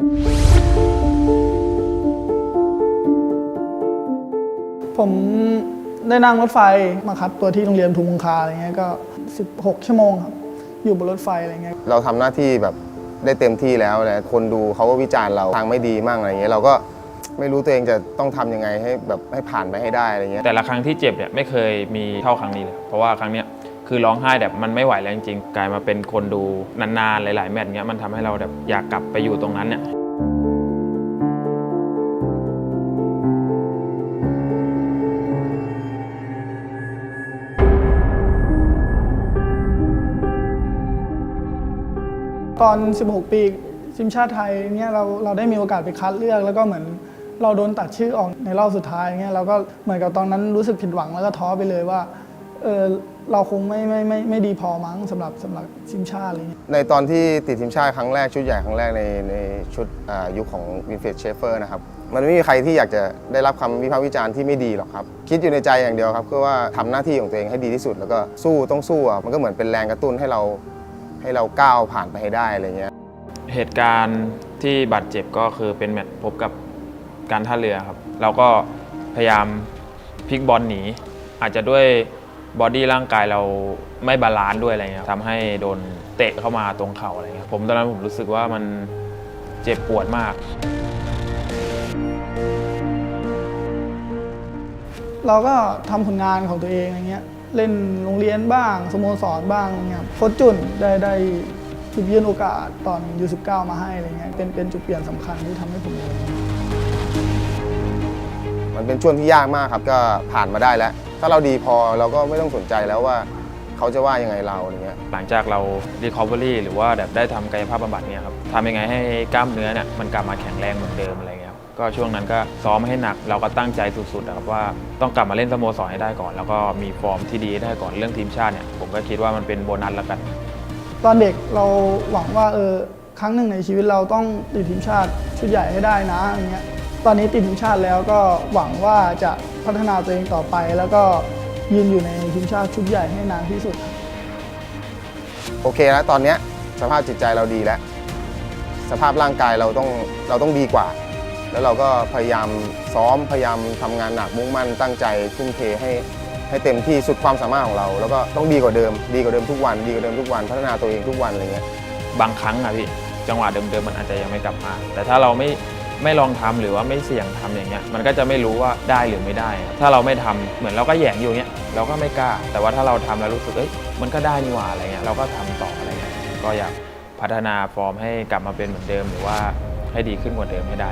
ผมได้นั่งรถไฟมาคัดตัวที่โรงเรียนทุมคงคาอะไรเงี้ยก็ 16 ชั่วโมงครับ อยู่บนรถไฟอะไรเงี้ยเราทำหน้าที่แบบได้เต็มที่แล้วแหละคนดูเขาก็วิจารณ์เราทางไม่ดีมั่งอะไรเงี้ยเราก็ไม่รู้ตัวเองจะต้องทำยังไงให้แบบให้ผ่านไปให้ได้อะไรเงี้ยแต่ละครั้งที่เจ็บเนี่ยไม่เคยมีเท่าครั้งนี้เลยเพราะว่าครั้งเนี้ย คือร้องไห้แบบมันไม่ไหวแล้วจริงๆกลายมาเป็นคนดูนานๆหลาย ๆ แมตช์เงี้ยมันทำให้เราแบบอยากกลับไปอยู่ตรงนั้นเนี่ยตอน 16 ปีทีมชาติไทยเนี่ยเราเราได้มีโอกาสไปคัดเลือก แล้วก็เหมือนเราโดนตัดชื่อออกในรอบสุดท้ายเนี่ยเราก็เหมือนกับตอนนั้นรู้สึกผิดหวังแล้วก็ท้อไปเลยว่าเออ เราคงไม่ไม่ไม่ไม่ดีพอมั้งสำหรับสำหรับทีมชาติอะไรเงี้ยในตอนที่ติดทีมชาติครั้งแรกชุดใหญ่ครั้งแรกในในชุดอ่ายุคของวินเฟรดเชฟเฟอร์นะครับมันไม่มีใครที่อยากจะได้รับคำวิพากษ์วิจารณ์ที่ไม่ดีหรอกครับ คิดอยู่ในใจอย่างเดียวครับคือว่าทำหน้าที่ของตัวเองให้ดีที่สุด แล้วก็สู้ต้องสู้อะมันก็เหมือนเป็นแรงกระตุ้นให้เราให้เราก้าวผ่านไปให้ได้อะไรเงี้ยเหตุการณ์ที่บาดเจ็บก็คือเป็นแมตช์พบกับการท่าเรือครับ เราก็พยายามพลิกบอลหนี อาจจะด้วย บอดี้ร่างกายเราไม่บาลานซ์ด้วยอะไรเงี้ยทำให้โดนเตะเข้ามาตรงเข่าอะไรเงี้ยผมตอนนั้นผมรู้สึกว่ามันเจ็บปวดมาก เราก็ทำผลงานของตัวเองอะไรเงี้ยเล่นโรงเรียนบ้างสโมสรบ้างอะไรเงี้ยโค้ชจุนได้ได้หยิบยื่นโอกาสตอนยู19มาให้อะไรเงี้ยเป็นเป็นจุดเปลี่ยนสำคัญที่ทำให้ผมเลย มันเป็นช่วงที่ยากมากครับก็ผ่านมาได้แล้ว ถ้าเราดีพอเราก็ไม่ต้องสนใจแล้วว่าเขาจะว่ายังไงเราอะไรเงี้ยหลังจากเรา recovery หรือว่าแบบได้ทำกายภาพบำบัดเนี่ยครับทำยังไงให้กล้ามเนื้อเนี่ยมันกลับมาแข็งแรงเหมือนเดิมอะไรเงี้ยครับก็ช่วงนั้นก็ซ้อมให้หนักเราก็ตั้งใจสุดๆนะครับว่าต้องกลับมาเล่นสโมสรให้ได้ก่อน แล้วก็มีฟอร์มที่ดีให้ได้ก่อนเรื่องทีมชาติเนี่ยผมก็คิดว่ามันเป็นโบนัสแล้วกัน ตอนเด็กเราหวังว่าเออครั้งหนึ่งในชีวิตเราต้องติดทีมชาติชุดใหญ่ให้ได้นะอย่างเงี้ยตอนนี้ติดทีมชาติแล้วก็หวังว่าจะ พัฒนาตัวเองต่อไป แล้วก็ยืนอยู่ในทีมชาติชุดใหญ่ให้นานที่สุด โอเคแล้วตอนเนี้ยสภาพจิตใจเราดีแล้ว สภาพร่างกายเราต้องเราต้องดีกว่า แล้วเราก็พยายามซ้อมพยายามทำงานหนักมุ่งมั่นตั้งใจทุ่มเทให้ให้เต็มที่สุดความสามารถของเรา แล้วก็ต้องดีกว่าเดิม ดีกว่าเดิมทุกวัน ดีกว่าเดิมทุกวันพัฒนาตัวเองทุกวันอะไรเงี้ย บางครั้งอะพี่จังหวะเดิมๆมันอาจจะยังไม่กลับมา แต่ถ้าเราไม่ ไม่ลองทำหรือว่าไม่เสี่ยงทำอย่างเงี้ยมันก็จะไม่รู้ว่าได้หรือไม่ได้ถ้าเราไม่ทำเหมือนเราก็แยงอยู่เงี้ยเราก็ไม่กล้า แต่ว่าถ้าเราทำแล้วรู้สึกเอ้ยมันก็ได้นี่หว่าอะไรเงี้ยเราก็ทำต่ออะไรเงี้ยก็อยากพัฒนาฟอร์มให้กลับมาเป็นเหมือนเดิม หรือว่าให้ดีขึ้นกว่าเดิมให้ได้